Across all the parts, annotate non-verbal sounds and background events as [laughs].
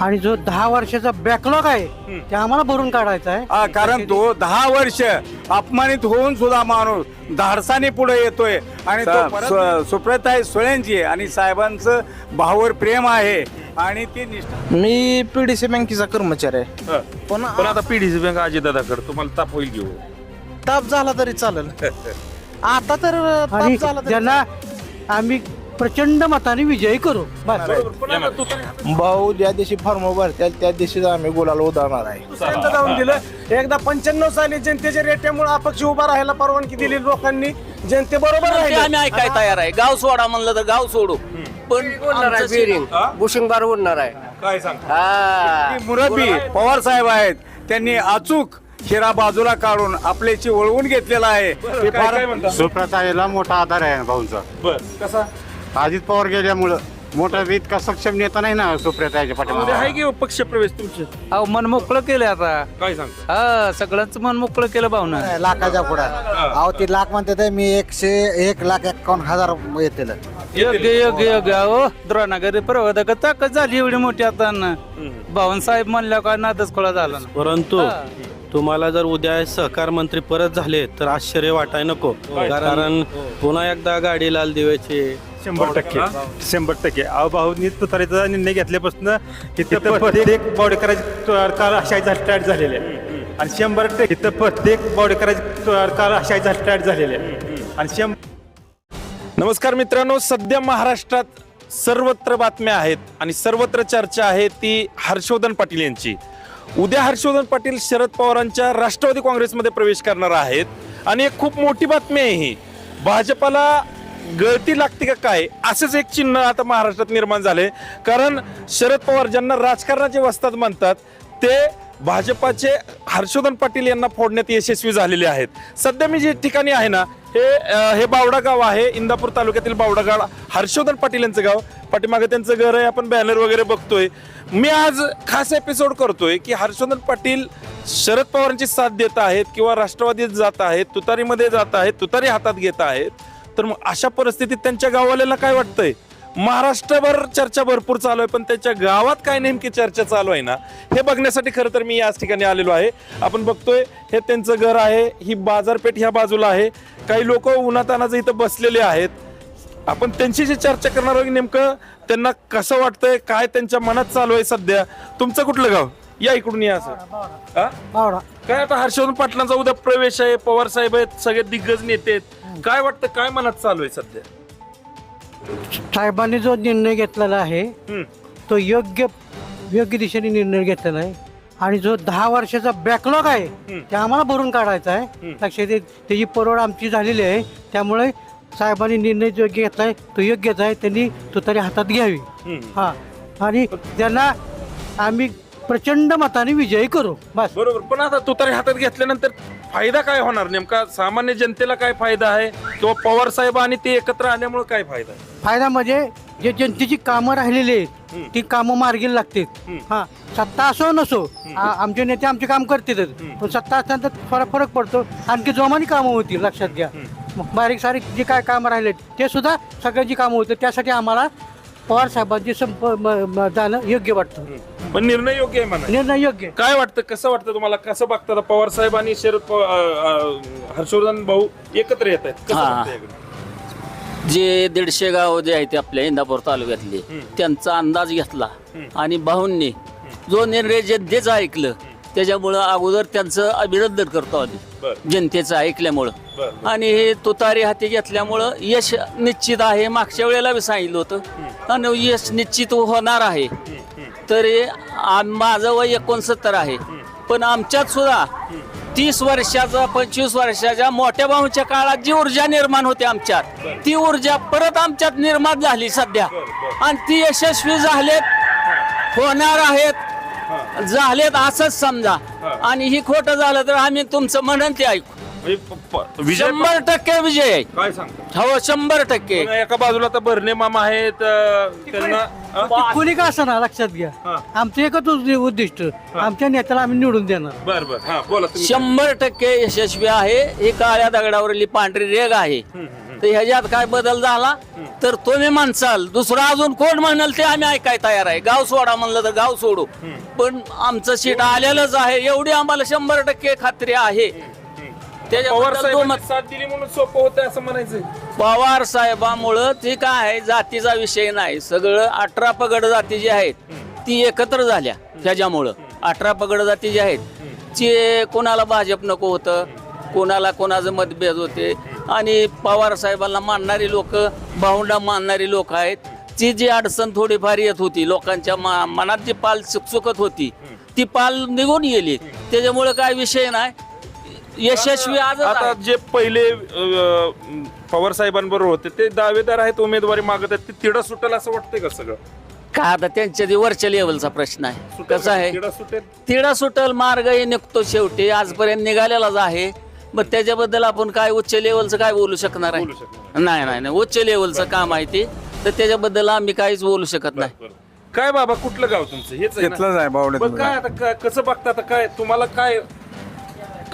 आणि जो दहा वर्षाचा बॅकलॉग आहे ते आम्हाला भरून काढायचा आहे. हा, कारण तो दहा वर्ष अपमानित होऊन सुद्धा माणूस धाडसाने पुढे येतोय. आणि तो परत- सुप्रताई सुळेंची आणि साहेबांचं भावावर प्रेम आहे आणि ती निष्ठा मी पीडीसी बँकेचा कर्मचारी आहे. पण पण आता पीडीसी बँक अजितदादाकडे तुम्हाला ताप होईल घेऊ ताप झाला तरी चालेल. [laughs] आता तर आणि ताप झाला तरी आम्ही प्रचंड मताने विजयी करू. बस. भाऊ ज्या दिवशी फॉर्म भरतील त्या दिवशी आम्ही गुलाला उदाहरणार आहे. दुसऱ्यांदा जाऊन दिलं. एकदा पंच्याण्णव साली जनतेच्या रेट्यामुळे अपक्ष उभा राहायला परवानगी दिली लोकांनी. जनते बरोबर ते राहिले. आम्ही ऐकाय तयार आहे. गाव सोडा म्हणलं तर गाव सोडू. पण आमचं बुशिंगबार उडणार आहे. काय सांग? हा. ती मुरब्बी पवार साहेब आहेत. त्यांनी अचूक शिरा बाजूला काढून आपल्याची वळवून घेतलेला आहे. हे काय फार काय म्हणता? सुप्रताईला मोठा आधार आहे भाऊंचा. बर. कसा? अजित पवार गेल्यामुळं मोठा इतका सक्षम नेता नाही ना सुप्रताईच्या उद्या पाठीमागे. आहे की पक्ष प्रवेश तुमचे? अहो मन मोकळं केलं आता. काय सांगता? हा सगळ्यांच मन मोकळं केलं भावना. लाखाच्या पुढे. अहो ती लाख म्हणते ते मी एकशे एक लाख एकावन्न हजार येतील. योग्य योग्य योग्य. अहो द्रोणागरी प्रवर्धक ताकद झाली एवढी मोठी आता. भावन साहेब म्हणल्या का नादच खोळा झाला ना. परंतु तुम्हाला जर उद्या सहकार मंत्री परत झाले तर आश्चर्य वाटाय नको. कारण पुन्हा एकदा गाडी लाल दिव्याची. शंभर टक्के. शंभर टक्के. अहो भाऊनी तुतारीचा निर्णय घेतल्यापासून इथं प्रत्येक बॉडी करायची काल अशायचा स्टार्ट झालेले आहे. आणि शंभर टक्के इथं प्रत्येक बॉडी करायची काल अशायचा स्टार्ट झालेले आहे. आणि शंभर नमस्कार मित्रांनो सध्या महाराष्ट्रात सर्वत्र बातम्या आहेत आणि सर्वत्र चर्चा आहे ती हर्षवर्धन पाटील यांची. उद्या हर्षवर्धन पाटील शरद पवारांच्या राष्ट्रवादी काँग्रेसमध्ये प्रवेश करणार आहेत. आणि एक खूप मोठी बातमी आहे ही. भाजपाला गळती लागते का काय? असंच एक चिन्ह आता महाराष्ट्रात निर्माण झाले कारण शरद पवार ज्यांना राजकारणाचे वस्तात म्हणतात ते भाजपाचे हर्षवर्धन पाटील यांना फोडण्यात यशस्वी झालेले आहेत. सध्या मी जे ठिकाणी आहे ना हे हे बावडा गाव आहे इंदापूर तालुक्यातील बावडा गाव. हर्षवर्धन पाटील यांचं गाव. पाठीमागे त्यांचं घर आहे आपण बॅनर वगैरे बघतोय. मी आज खास एपिसोड करतोय की हर्षवर्धन पाटील शरद पवारांची साथ देत आहेत किंवा राष्ट्रवादीत जात आहेत तुतारीमध्ये जात आहेत तुतारी हातात घेत आहेत. तर मग अशा परिस्थितीत त्यांच्या गाववाल्याला काय वाटतंय? महाराष्ट्रभर चर्चा भरपूर चालू आहे पण त्यांच्या गावात काय नेमकी चर्चा चालू आहे ना हे बघण्यासाठी खरं तर मी याच ठिकाणी आलेलो आहे. आपण बघतोय हे त्यांचं घर आहे ही बाजारपेठ ह्या बाजूला आहे. काही लोक उन्हातानाचं इथं बसलेले आहेत. आपण त्यांची जी चर्चा करणार आहोत नेमकं त्यांना कसं वाटतंय काय त्यांच्या मनात चालू आहे सध्या? तुमचं कुठलं गाव? या इकडून या असं हा? काय आता हर्षवर्धन पाटलांचा उद्या प्रवेश आहे पवार साहेब आहेत सगळे दिग्गज नेते आहेत. काय वाटतं काय मनात चालू आहे सध्या? साहेबांनी जो निर्णय घेतलेला आहे हम्म. तो योग्य योग्य दिशेने निर्णय घेतलेला आहे. आणि जो दहा वर्षाचा बॅकलॉग आहे ते आम्हाला भरून काढायचा आहे. लक्षात येत त्याची परवड आमची झालेली आहे. त्यामुळे साहेबांनी निर्णय जो योग्य घेतलाय तो योग्यच आहे. त्यांनी तो तरी हातात घ्यावी. हा. आणि त्यांना आम्ही प्रचंड मताने विजयी करू. बस. बरोबर. पण आता तुतारी हातात घेतल्यानंतर फायदा काय होणार? नेमका सामान्य जनतेला काय फायदा आहे? किंवा पवार साहेब आणि ते एकत्र आल्यामुळे काय फायदा आहे? फायदा म्हणजे जे जनतेची कामं राहिलेली आहेत ती कामं मार्गी लागतील. हा सत्ता असो नसो आ- आमचे नेते आमचे काम करतीलच पण सत्ता असताना फरक फरक पडतो. आणखी जोमाने कामं होतील लक्षात घ्या. मग बारीक सारीक जे काय कामं राहिले ते सुद्धा सगळ्यांची कामं होतील. त्यासाठी आम्हाला पवार साहेबांची संप म- म- जाणं योग्य वाटतं. पण निर्णय योग्य आहे म्हणा. निर्णय योग्य. आहे. काय वाटतं? कसं वाटतं तुम्हाला? कसं बघता आता पवार साहेब आणि शरद पव- अं, अं, हर्षवर्धन भाऊ एकत्र येत आहेत. कसं हा. याकडे? जे दीडशे गाव जे आहेत आपल्या इंदापूर तालुक्यातले त्यांचा अंदाज घेतला आणि भाऊंनी जो निर्णय जनतेच ऐकलं त्याच्यामुळं अगोदर त्यांचं अभिनंदन करतो आम्ही. जनतेचं ऐकल्यामुळं. आणि हे तुतारी हाती घेतल्यामुळं यश निश्चित आहे. मागच्या वेळेला बी सांगितलं होतं. आणि यश निश्चित होणार आहे. तर माझं वय एकोणसत्तर आहे. पण आमच्यात सुद्धा तीस वर्षाचा पंचवीस वर्षाच्या मोठ्या भाऊच्या काळात जी ऊर्जा निर्माण होते आमच्यात ती ऊर्जा परत आमच्यात निर्माण झाली सध्या. आणि ती यशस्वी झालेत. होणार आहेत. झालेत असंच समजा. आणि ही खोटं झालं तर आम्ही तुमचं म्हणून ते ऐकू. म्हणजे प- प- विजय शंभर टक्के विजय. आहे काय सांगता? हो शंभर टक्के. एका बाजूला आता भरणे मामा आहेत अं, त्यांना अं? कुणी का असं ना लक्षात घ्या. हा. आमचं एकच उद्दि- उद्दिष्ट आमच्या नेत्याला आम्ही निवडून देणार. बर बर. हा बोला तुम्ही. शंभर टक्के यशस्वी आहे. ही काळ्या दगडावरली पांढरी रेग आहे. तर ह्याच्यात काय बदल झाला? तर तुम्ही म्हणसाल दुसरं अजून कोण म्हणाल ते आम्ही ऐकाय तयार आहे. गाव सोडा म्हणलं तर गाव सोडू. पण आमचं सीट आलेलंच आहे. एवढी आम्हाला शंभर टक्के खात्री आहे. पवार त्याच्याबद्दल साहेबांनी दोन- साथ दिली म्हणून सोपं होतं असं म्हणायचं पवार साहेबामुळं ते काय आहे? जातीचा विषय नाही. सगळं अठरा पगड जाती जी आहेत ती एकत्र झाल्या त्याच्यामुळं अठरा पगड जाती जी आहेत ते कोणाला भाजप नको होतं कोणाला कोणाचं मतभेद होते आणि पवार साहेबांना मानणारी लोक भाऊंडा मानणारी लोक आहेत. ती जी अडचण थोडीफार येत होती लोकांच्या मा- मनात जी पाल चुकचुकत होती ती पाल निघून गेली. त्याच्यामुळे काय विषय नाही. यशस्वी आज आता जे पहिले पवार साहेबांबरोबर होते ते दावेदार आहेत उमेदवारी मागत आहेत ते तिडा सुटेल असं वाटतंय का सगळं? का आता त्यांच्या ते वरच्या लेवलचा प्रश्न आहे. कसं आहे? तिडा सुटेल? तिडा सुटल मार्गही निघतो शेवटी. आजपर्यंत निघालेलाच आहे. मग त्याच्याबद्दल आपण काय उच्च लेवलचं काय बोलू शकणार आहे? नाही नाही नाही. उच्च लेवलचं काम आहे ते. तर त्याच्याबद्दल आम्ही काहीच बोलू शकत नाही. काय बाबा कुठलं गाव तुमचं? हेच आहे ना? तिथलंच आहे बावड्यात पण काय आता काय- कसं बघता आता काय तुम्हाला काय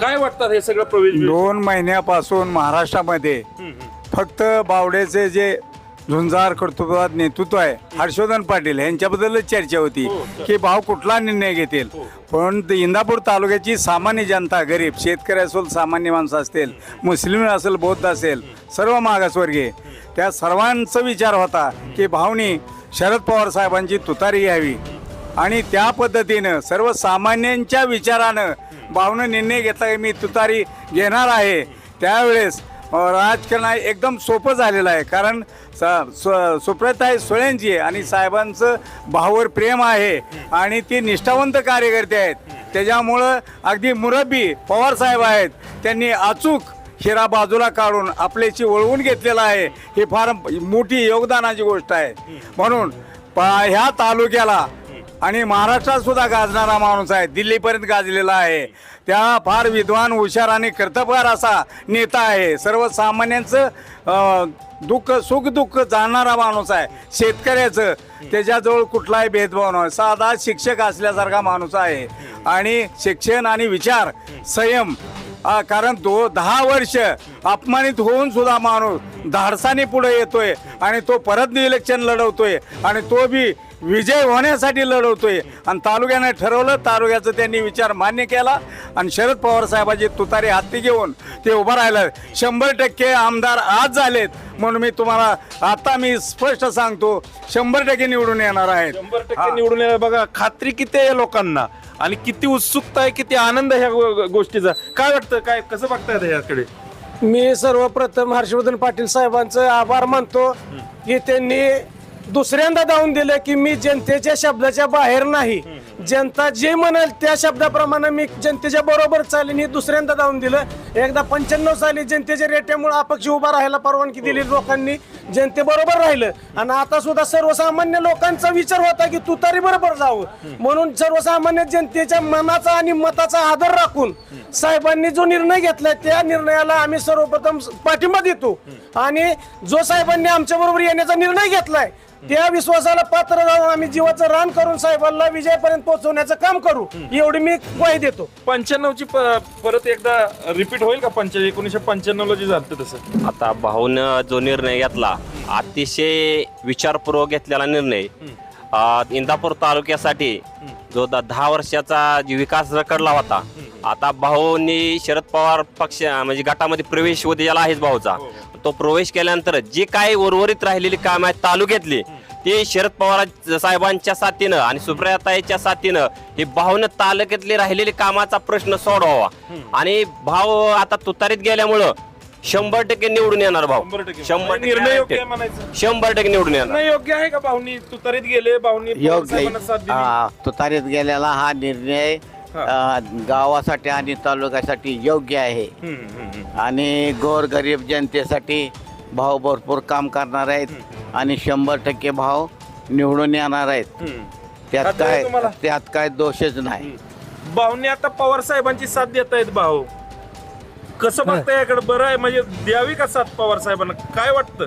काय वाटतात हे सगळं प्रवेश? दोन महिन्यापासून महाराष्ट्रामध्ये फक्त बावड्याचे जे झुंजार कर्तृत्वात नेतृत्व आहे. हर्षवर्धन पाटील यांच्याबद्दलच चर्चा होती की भाव कुठला निर्णय घेतील? पण ते इंदापूर तालुक्याची सामान्य जनता गरीब शेतकरी असेल सामान्य माणसं असतील मुस्लिम असेल बौद्ध असेल सर्व मागासवर्गीय त्या सर्वांचा विचार होता की भावनी शरद पवार साहेबांची तुतारी घ्यावी. आणि त्या पद्धतीनं सर्वसामान्यांच्या विचारानं भावनं निर्णय घेतला की मी तुतारी घेणार आहे. त्यावेळेस राजकारण आहे एकदम सोपं झालेलं आहे. कारण स- सु- सुप्रताई सुळेंची आणि साहेबांचं भावावर प्रेम आहे आणि ती निष्ठावंत कार्यकर्ते आहेत. त्याच्यामुळं अगदी मुरब्बी पवार साहेब आहेत. त्यांनी अचूक हिरा बाजूला काढून आपल्याशी वळवून घेतलेला आहे. ही फार मोठी योगदानाची गोष्ट आहे. म्हणून ह्या तालुक्याला आणि महाराष्ट्रात सुद्धा गाजणारा माणूस आहे. दिल्लीपर्यंत गाजलेला आहे. त्या फार विद्वान हुशार आणि कर्तबगार असा नेता आहे. सर्वसामान्यांचं दुःख सुख दुःख जाणणारा माणूस आहे. शेतकऱ्याचं त्याच्याजवळ कुठलाही भेदभाव नाही. साधा शिक्षक असल्यासारखा माणूस आहे. आणि शिक्षण आणि विचार संयम कारण तो दहा वर्ष अपमानित होऊन सुद्धा माणूस धाडसाने पुढे येतोय आणि तो परत इलेक्शन लढवतोय. आणि तो बी विजय होण्यासाठी लढवतोय. आणि तालुक्याने ठरवलं तालुक्याचं त्यांनी विचार मान्य केला. आणि शरद पवार साहेबांची तुतारी हाती घेऊन ते उभं राहिलं. शंभर टक्के आमदार आज झालेत म्हणून मी तुम्हाला आता मी स्पष्ट सांगतो शंभर टक्के निवडून येणार आहेत. शंभर टक्के निवडून येणार. बघा खात्री किती आहे या लोकांना आणि किती उत्सुकता आहे किती आनंद ह्या गोष्टीचा. काय वाटतं? काय कसं बघताय आता याकडे मी सर्वप्रथम हर्षवर्धन पाटील साहेबांचं आभार मानतो की त्यांनी दुसऱ्यांदा दावून दिलं की मी जनतेच्या शब्दाच्या बाहेर नाही. जनता जे म्हणाल त्या शब्दाप्रमाणे मी जनतेच्या बरोबर चालेन हे दुसऱ्यांदा दावून दिलं. एकदा पंच्याण्णव साली जनतेच्या रेट्यामुळे अपक्ष उभा राहायला परवानगी दिली लोकांनी. जनतेबरोबर राहिलं. आणि आता सुद्धा सर्वसामान्य लोकांचा विचार होता की तुतारी बरोबर जावं म्हणून सर्वसामान्य जनतेच्या मनाचा आणि मताचा आदर राखून साहेबांनी जो निर्णय घेतलाय त्या निर्णयाला आम्ही सर्वप्रथम पाठिंबा देतो. आणि जो साहेबांनी आमच्या बरोबर येण्याचा निर्णय घेतलाय त्या विश्वासाला पात्र राहून आम्ही जीवाचं रान करून साहेबांना विजयापर्यंत पोहोचवण्याचं काम करू एवढी मी ग्वाही देतो. पंच्याण्णवची प- परत एकदा रिपीट होईल का पंच्या एकोणीसशे पंच्याण्णवला जे झालं तसं? आता भाऊनं जो निर्णय घेतला अतिशय विचारपूर्वक घेतलेला निर्णय. अ, इंदापूर तालुक्यासाठी जो द- दहा वर्षाचा जे विकास रखडला होता आता भाऊंनी शरद पवार पक्ष म्हणजे गटामध्ये प्रवेश उद्याला आहेच भाऊचा. तो प्रवेश केल्यानंतर जे काही उर्वरित राहिलेली काम आहेत तालुक्यातली ते शरद पवार साहेबांच्या साथीनं आणि सुप्रियाताईच्या साथीनं हे भाऊनं तालुक्यातले राहिलेले कामाचा प्रश्न सोडवावा. आणि भाऊ आता तुतारीत गेल्यामुळं शंभर टक्के निवडून येणार भाऊ. शंभर टक्के. शंभर निर्णय टक्के निवडून येणार. योग्य आहे का भाऊनी? तुतारीत गेले भाऊनी योग्य साहेबांना साथ दिली. हा, तुतारीत गेलेला हा निर्णय अ, गावासाठी आणि तालुक्यासाठी योग्य आहे. आणि गोरगरीब जनतेसाठी भाव भरपूर काम करणार आहेत आणि शंभर टक्के भाव निवडून येणार आहेत. त्यात खात्री आहे काय तुम्हाला? त्यात काय दोषच नाही. भाऊनी आता पवार साहेबांची साथ देत आहेत भाऊ. कसं बघताय याकडे? बरं आहे म्हणजे द्यावी का साथ पवार साहेबांना? काय वाटतं?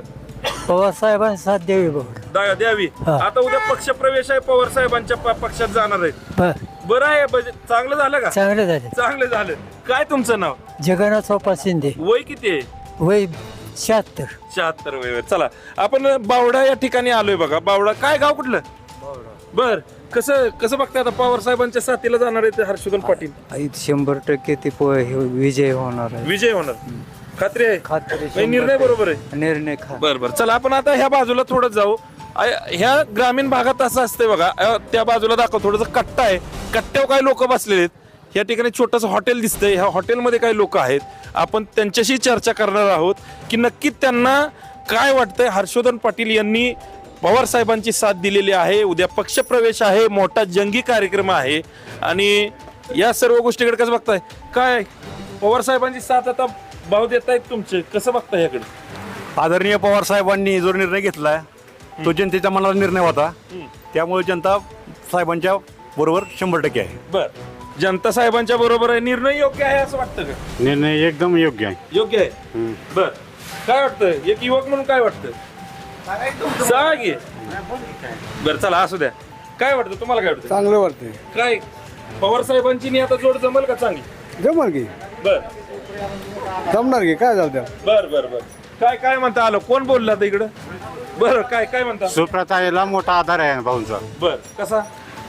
पवार साहेबांनी साथ द्यावी बघ दा- द्यावी. हा. आता उद्या पक्ष प्रवेश आहे पवार साहेबांच्या प- पक्षात जाणार आहेत. बर बरं आहे चांगलं झालं का? चांगले झाले. चांगलं झालं. काय तुमचं नाव? जगन्नाथ सोपा शिंदे. वय किती आहे? वय शहात्तर. शहात्तर वय चला आपण बावडा या ठिकाणी आलोय बघा. बावडा काय गाव कुठलं? बर कसं कसं बघताय आता? पवार साहेबांच्या साथीला जाणार आहे ते हर्षवर्धन पाटील. शंभर टक्के ते विजय होणार आहे. विजय होणार. खात्री आहे? खात्री म्हणजे निर्णय बरोबर आहे. निर्णय खा बर बर. चला आपण आता ह्या बाजूला थोडं जाऊ. आय- ह्या ग्रामीण भागात असं असतंय बघा. अ, त्या बाजूला दाखव थोडंसं कट्टा आहे. कट्ट्यावर काही लोक बसलेले आहेत. या ठिकाणी छोटंसं हॉटेल दिसतंय. ह्या हॉटेलमध्ये काही लोक आहेत. आपण त्यांच्याशी चर्चा करणार आहोत की नक्की त्यांना काय वाटतंय? हर्षवर्धन पाटील यांनी पवार साहेबांची साथ दिलेली आहे. उद्या पक्षप्रवेश आहे. मोठा जंगी कार्यक्रम आहे. आणि या सर्व गोष्टीकडे कसं बघताय? काय? पवार साहेबांची साथ आता भाव देत आहेत तुमचे. कसं बघताय याकडे? आदरणीय पवार साहेबांनी जो निर्णय घेतला आहे तो जनतेच्या मनाला निर्णय होता. त्यामुळे जनता साहेबांच्या बरोबर शंभर टक्के आहे. बर. जनता साहेबांच्या बरोबर आहे. निर्णय योग्य आहे असं वाटतं का? निर्णय एकदम योग्य आहे. योग्य आहे? बर. काय वाटतं? एक युवक म्हणून काय वाटतं? सांगा बर चला असू द्या. काय वाटतं? तुम्हाला काय वाटतं? चांगलं वाटतंय. काय? पवार साहेबांची नी आता जोड जमल का चांगली? जमल की. बर. जमणार की काय जाऊ द्या बर बर बर. काय काय म्हणता आलं? कोण बोलला आता इकडं? बर काय काय म्हणता? सुप्रताईला मोठा आधार आहे भाऊंचा. बर कसा?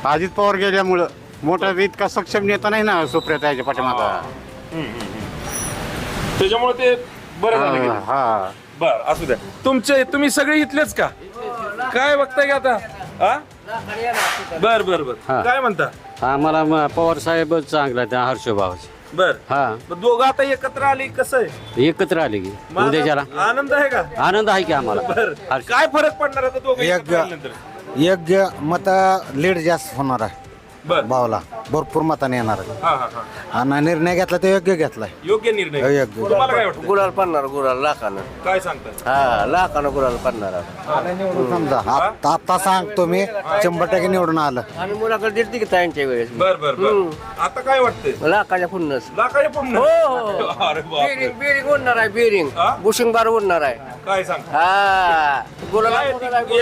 अजित पवार गेल्यामुळं मोठा इतका सक्षम नेता नाही ना सुप्रियाताईच्या पाठीमागा. त्याच्यामुळे ते बरं झालं गेलं. हा बर असू द्या. तुमचे तुम्ही सगळे इथलेच का? काय बघताय का आता? हा बर बर बर. काय म्हणता? आम्हाला पवार साहेब चांगला त्या हर्षभावाचे. बर. हा. मग दोघं आता एकत्र आले कसं आहे? एकत्र आले की. मग उद्याच्याला. आनंद आहे का? आनंद आहे की आम्हाला. बर. काय फरक पडणार आता दोघं एकत्र आल्यानंतर? योग्य मत लीड जास्त होणार आहे. बर. भावला भरपूर मताने येणार आहे. हा हा हा. आणि निर्णय घेतला तो योग्य घेतलाय. योग्य निर्णय. योग्य. तुम्हाला काय वाटतं गुलाल पडणार गुलाल लाखानं. काय सांगता हा लाखानं गुलाल पडणार समजा. आता आता सांगतो मी शंभर टक्के निवडून आलं. आणि मुलाकडे दिलती की ताईंच्या वेळेस. बर बर बर. आता काय वाटतंय? लाखाच्या पुन्नस लाखाचे पण हो, हो. अरे बापरे. बिरिंग बिरिंग उडणार आहे बिरिंग हा? बुशिंग बार उडणार आहे. काय सांगता हा. गुलाल काय.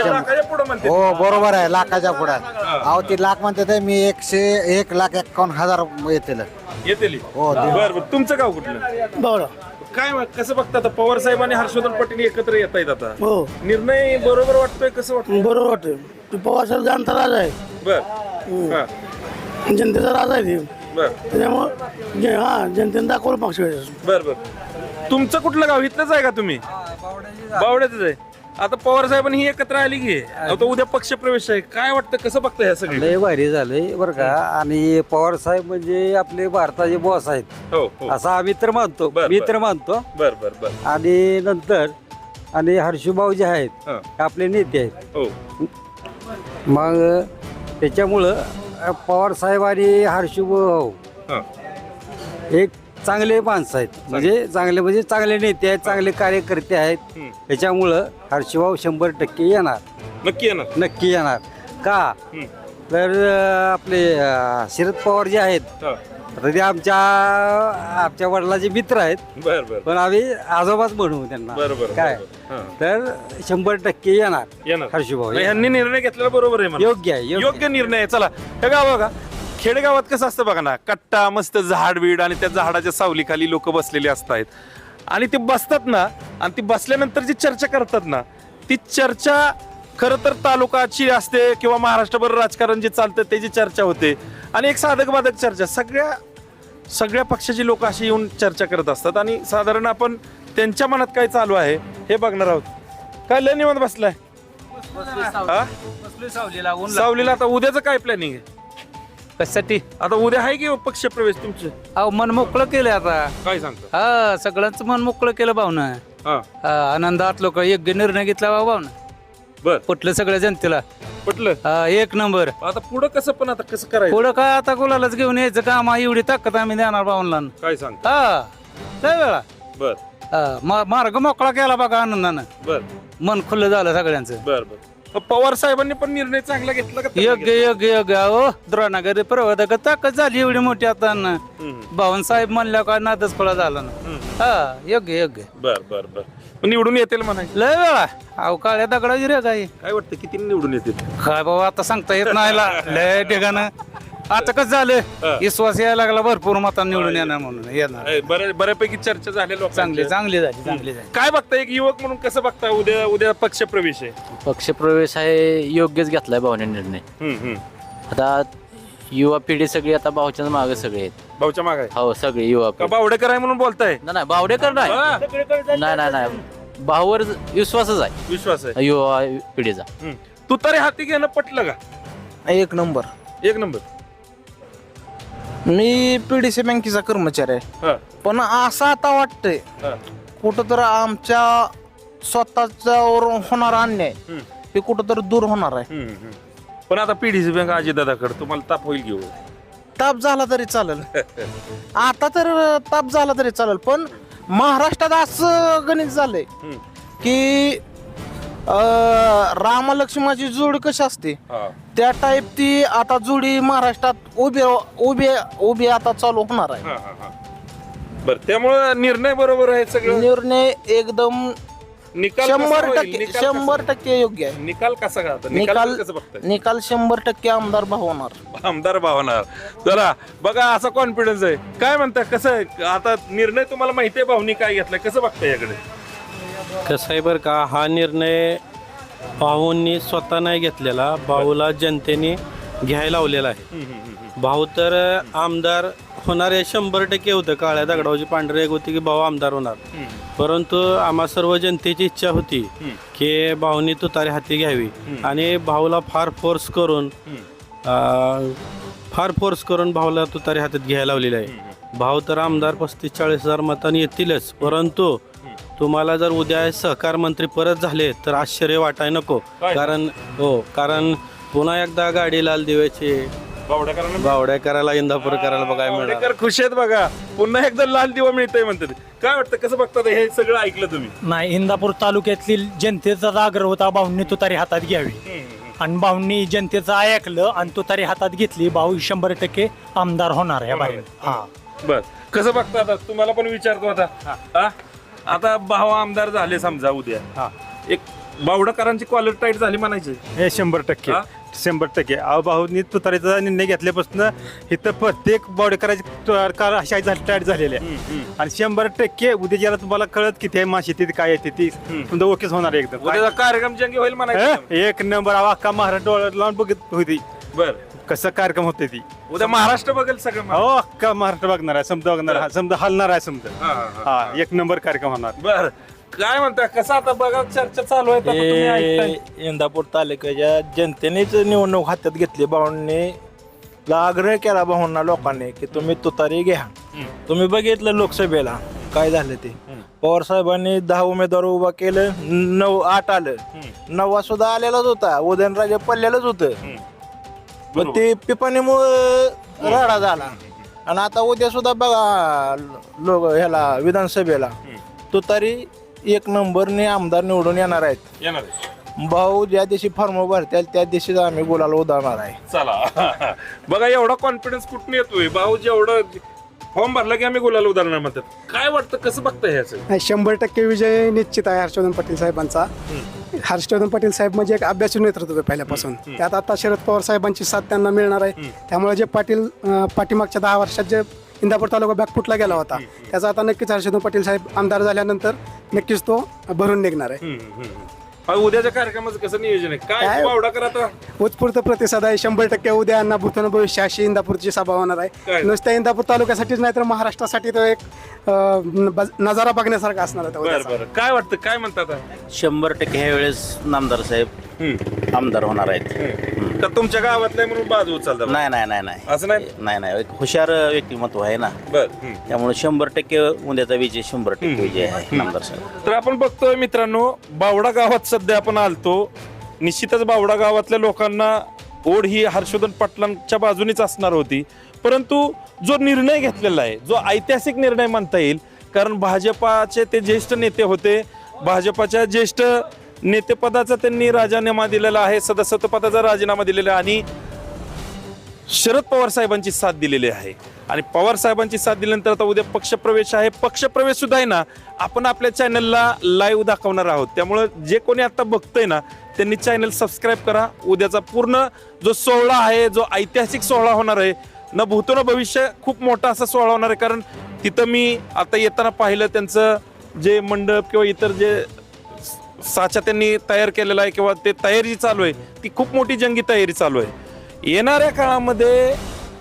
लाखाच्या पुढे म्हणते. हो बरोबर आहे लाखाच्या पुढे. अहो ती लाख म्हणते ते मी एकशे एक लाख एकावन्न हजार येतील. येतेली? हो, बर बर. तुमचं गाव कुठलं? काय मग कसं बघता आता पवार साहेब आणि हर्षवर्धन पाटील एकत्र येत आहेत आता? हो. निर्णय बरोबर वाटतोय कसं वाटतं बरोबर वाटतं पवार साहेब जाणता राजा आहे. बर. हा. जनतेचा राजा आहे ते. बर. त्याच्यामुळे जे- हा जनतेने दाखवलं मागच्या वेळेस. बर बर. तुमचं कुठलं गाव? इथलंच आहे का तुम्ही? बावड्याच आहे. आता पवार साहेबांनी ही एकत्र आली की. आता उद्या पक्ष प्रवेश आहे. काय वाटतं? कसं बघतं ह्या सगळं लय भारी झालंय बरं का. आणि पवार साहेब म्हणजे आपले भारताचे बॉस आहेत. हो हो. असं आम्ही तर मानतो. बर, मी बर. तर मानतो. बर बर बर. आणि नंतर आणि हर्षूभाऊ जे आहेत हा. आपले नेते आहेत. हो. मग त्याच्यामुळं अ, पवार साहेब आणि हर्षूभाऊ हा. एक चांगले माणसं आहेत. म्हणजे चांगले म्हणजे चांगले नेते आहेत चांगले कार्यकर्ते आहेत. त्याच्यामुळं हर्षभाऊ शंभर टक्के येणार. नक्की ना नक्की येणार. का. तर अ, आपले अ, शरद पवार जे आहेत हा. आता ते आमच्या आमच्या वडिलाचे मित्र आहेत. बर बर. पण आम्ही आजोबाच म्हणू त्यांना. काय. तर शंभर टक्के येणार. येणार. हर्षभाऊ नाही, ह्यांनी निर्णय घेतलेला बरोबर आहे मला योग्य आहे योग्य योग्य निर्णय आहे. चला हे गाव बघा. खेडेगावात कसं असतं बघा ना कट्टा मस्त झाड बीड आणि त्या झाडाच्या सावलीखाली लोक बसलेले असतात. आणि ते बसतात ना आणि ती बसल्यानंतर जी चर्चा करतात ना ती चर्चा खरं तर तालुकाची असते किंवा महाराष्ट्रभर राजकारण जे चालतं त्याची चर्चा होते. आणि एक साधक बाधक चर्चा सगळ्या सगळ्या पक्षाची लोक अशी येऊन चर्चा करत असतात. आणि साधारण आपण त्यांच्या मनात काय चालू आहे हे बघणार आहोत. काय लय निवांत बसलाय? सावलीला. आता उद्याचं काय प्लॅनिंग आहे? कशासाठी? आता उद्या आहे की पक्ष प्रवेश तुमचे? अहो मन मोकळं केलं आता. काय सांगता? हा सगळ्यांचं मन मोकळं केलं भावना हा. आनंदात लोक योग्य निर्णय घेतला बा भावना बर. पटलं सगळ्या जनतेला. पटलं? हा, एक नंबर. आता पुढं कसं पण आता कसं करायचं? पुढं काय आता गुलालाच घेऊन यायचं काम? आहे, एवढी ताकद आम्ही देणार भावनला काय सांगता? हा लय वेळा. बर. हा, मा- मार्ग मोकळा केला बघा आनंदानं. बर. मन खुल्लं झालं सगळ्यांचं. बर बर. पवार साहेबांनी पण निर्णय चांगला घेतला का? योग्य योग्य योग्य अहो. द्रोणागरी प्रवर्धक ताकद झाली एवढी मोठी आता न. हम्म. भावन साहेब म्हणल्या का नादच फळा झाला ना. हा योग्य योग्य बर बर बर. मग निवडून येतील म्हणायचं. लय वेळा. अहो काळ्या दगडाची रे काही काय वाटतं किती निवडून येतील? काय बाबा आता सांगता येत नाही ला. लय ठिकाणं. आता कसं झालं विश्वास यायला लागला भरपूर मता निवडून येणार म्हणून येणार. ए, बऱ्या- बऱ्यापैकी चर्चा झाली चांगली लोकांची चांगली झाली चांगली झाली. काय बघता एक युवक म्हणून कसं बघता उद्या उद्या पक्ष प्रवेश आहे? पक्षप्रवेश आहे योग्यच घेतलाय भावने निर्णय. हम्म, हम्म. आता युवा पिढी सगळी आता भाऊच्याच मागे सगळे आहेत. भाऊच्या माग आहे? हो सगळे युवा का पिढी. बावडेकर आहे म्हणून बोलताय? नाही, नाही बावडेकर नाही. हा, नाही नाही नाही. भाऊवर विश्वासच आहे. विश्वास आहे. युवा पिढीचा. हम्म. तू तरी हाती घेणं पटलं का? एक नंबर. एक नंबर. मी पीडीसी बँकेचा कर्मचारी आहे हा, पण असं आता वाटतंय हा. कुठं तर आमच्या स्वतःच्यावर होणारा अन्याय हम्म. हे कुठं तर दूर होणार आहे हम्म, हम्म. पण आता पीडीसी बँक अजितदादाकडे तुम्हाला ताप होईल घेऊ ताप झाला तरी चालेल आता तर ताप झाला तरी चालेल पण महाराष्ट्रात असं गणित झालंय. की रामलक्ष्माची जोड कशी असते हा. त्या टाईप ती आता जोडी महाराष्ट्रात उभी उभी उभी आता चालू होणार आहे. बरं त्यामुळं निर्णय बरोबर आहे सगळं निर्णय एकदम निकाल कसा शंभर होईल? टक्के निकाल शंभर? टक्के योग्य आहे निकाल कसा का? निकाल निकाल कसं बघताय निकाल शंभर टक्के आमदार भाव होणार आमदार भावणार चला बघा असा कॉन्फिडन्स आहे काय म्हणता कसं आहे? आता निर्णय तुम्हाला माहिती आहे भावनी काय घेतलाय कसं बघताय याकडे कसं आहे बरं का हा निर्णय भाऊंनी स्वतः नाही घेतलेला भाऊला जनतेने घ्यायला लावलेला आहे. भाऊ तर आमदार होणार हे शंभर टक्के होतं. काळ्या दगडावची पांढरे एक होती की भाऊ आमदार होणार. परंतु आम्हा सर्व जनतेची इच्छा होती की भाऊनी तुतारी हाती घ्यावी. आणि भाऊला फार फोर्स करून फार फोर्स करून भाऊला तुतारी हातात घ्यायला लावलेली आहे. भाऊ तर आमदार पस्तीस चाळीस हजार मतांनी येतीलच. परंतु तुम्हाला जर उद्या सहकार मंत्री परत झाले तर आश्चर्य वाटाय नको. काय? कारण हो कारण पुन्हा एकदा गाडी लाल दिव्याची. बावड्या करायला इंदापूर करायला बघायला मिळालं बावडेकर खुश आहेत बघा. पुन्हा एकदा लाल दिवा मिळतंय म्हणतात. काय वाटतं कसं बघतात हे सगळं ऐकलं तुम्ही? नाही इंदापूर तालुक्यातील जनतेचा आग्रह होता भाऊंनी तुतारी हातात घ्यावी. आणि भाऊंनी जनतेचं ऐकलं आणि तुतारी हातात घेतली भाऊ शंभर टक्के आमदार होणार आहे बाहेर हा बर. कसं बघता आता? तुम्हाला पण विचारतो आता. हा? आता भाऊ आमदार झाले समजा उद्या. एक बावडकरांची कॉलर टाईट झाली म्हणायची. हे शंभर टक्के हा? शंभर टक्के. अहो भाऊनी तुतारीचा निर्णय घेतल्यापासून इथं प्रत्येक बॉडी करायची कार अशा टाईट झालेली आहे. आणि शंभर टक्के उद्या ज्याला तुम्हाला कळत किती आहे माशी तिथे काय येते ती तुमचं ओकेच होणार आहे एकदम. उद्याचा कार्यक्रम जंगी होईल म्हणायचं. हं? एक नंबर अहो, अख्खा महाराष्ट्र डोळ्यात लावून बघत होती. बर. कसं कार्यक्रम होते ती? उद्या महाराष्ट्र बघेल सगळं हो अख्खा महाराष्ट्र बघणार आहे समजा बघणार आहे समजा हलणार आहे समजा. हा, हा, हा. हा एक नंबर कार्यक्रम होणार. बर. काय म्हणता कसं आता बघा चर्चा चालू आहे आता तुम्ही ऐकताय. इंदापूर तालुक्याच्या जनतेनेच निवडणूक हातात घेतली भाऊंनी आग्रह केला भाऊंना लोकांनी की तुम्ही तुतारी घ्या. तुम्ही बघितलं लोकसभेला काय झालं ते? पवार साहेबांनी दहा उमेदवार उभा केलं नऊ आठ आलं. नववा सुद्धा आलेलाच होता उदयनराजे पडलेलंच होतं. पण. ते पिपाणीमुळं राडा झाला. आणि आता उद्या सुद्धा बघा लोक ह्याला विधानसभेला तुतारी एक नंबरने आमदार निवडून येणार आहेत. येणार आहे. भाऊ ज्या दिवशी फॉर्म भरतील त्या दिवशीच आम्ही गुलाल उदाहरणार आहे. चला. [laughs] बघा एवढा कॉन्फिडन्स कुठून येतोय? भाऊ जेवढं फॉर्म भरला की आम्ही गुलाल उदाहरण म्हणतात. काय वाटतं कसं बघताय ह्याचं नाही शंभर टक्के विजय निश्चित आहे हर्षवर्धन पाटील साहेबांचा. हर्षवर्धन पाटील साहेब म्हणजे एक अभ्यासू नेतृत्व आहे पहिल्यापासून. त्यात आता शरद पवार साहेबांची साथ त्यांना मिळणार आहे. त्यामुळे जे पाटील अं, पाठीमागच्या दहा वर्षात जे इंदापूर तालुका बॅग फुटला गेला होता त्याचा आता नक्कीच हर्षवर्धन पाटील साहेब आमदार झाल्यानंतर नक्कीच तो भरून निघणार आहे. हम्म, हम्म, हम्म. अहो, उद्याच्या कार्यक्रमाचं कसं नियोजन आहे काय काय? बावडाकर आता उत्स्फूर्त प्रतिसाद आहे शंभर टक्के उद्या अण्णा भूतन भविष्य अशी इंदापूरची सभा होणार काय? आहे नुसत्या इंदापूर तालुक्यासाठीच नाही तर महाराष्ट्रासाठी तो एक अं, न- बज- नजारा बघण्यासारखा असणार आहे बर उद्याचा. बर. काय वाटतं? काय म्हणतात शंभर टक्के ह्या वेळेस नामदार साहेब आमदार होणार आहेत. तर तुमच्या गावातल्या म्हणून बाजू उचलता नाही नाही नाही नाही. असं नाही? नाही नाही. एक हुशार व्यक्तिमत्व आहे ना. बर त्यामुळे शंभर टक्के उद्याचा विजय शंभर टक्के विजय आहे नामदार साहेब. तर आपण बघतोय मित्रांनो बावडा गावात सध्या आपण आलतो. निश्चितच बावडा गावातल्या लोकांना ओढ ही हर्षवर्धन पाटलांच्या बाजूनीच असणार होती. परंतु जो निर्णय घेतलेला आहे जो ऐतिहासिक निर्णय म्हणता येईल कारण भाजपाचे ते ज्येष्ठ नेते होते भाजपाच्या ज्येष्ठ नेतेपदाचा त्यांनी राजीनामा दिलेला आहे सदस्यत्व पदाचा राजीनामा दिलेला आणि शरद पवार साहेबांची साथ दिलेली आहे. आणि पवार साहेबांची साथ दिल्यानंतर आता उद्या पक्षप्रवेश आहे. पक्षप्रवेश सुद्धा आहे ना आपण आपल्या चॅनलला लाईव्ह दाखवणार आहोत. त्यामुळं जे कोणी आता बघतंय ना त्यांनी चॅनल सबस्क्राईब करा. उद्याचा पूर्ण जो सोहळा आहे जो ऐतिहासिक सोहळा होणार आहे न भूतो न भविष्य खूप मोठा असा सोहळा होणार आहे. कारण तिथं मी आता येताना पाहिलं त्यांचं जे मंडप किंवा इतर जे साचा त्यांनी तयार केलेला आहे किंवा ते तयारी चालू आहे ती खूप मोठी जंगी तयारी चालू आहे. येणाऱ्या काळामध्ये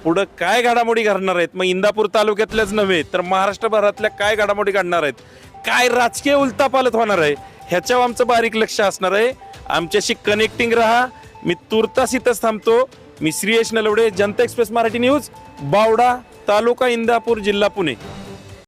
पुढं काय घडामोडी घडणार आहेत? मग इंदापूर तालुक्यातल्याच नव्हे तर महाराष्ट्रभरातल्या काय घडामोडी घडणार आहेत? काय राजकीय उलतापालत होणार आहे? ह्याच्यावर आमचं बारीक लक्ष असणार आहे. आमच्याशी कनेक्टिंग राहा. मी तुर्तास इथंच थांबतो. मी श्रीयश नलवडे जनता एक्सप्रेस मराठी न्यूज बावडा तालुका इंदापूर जिल्हा पुणे.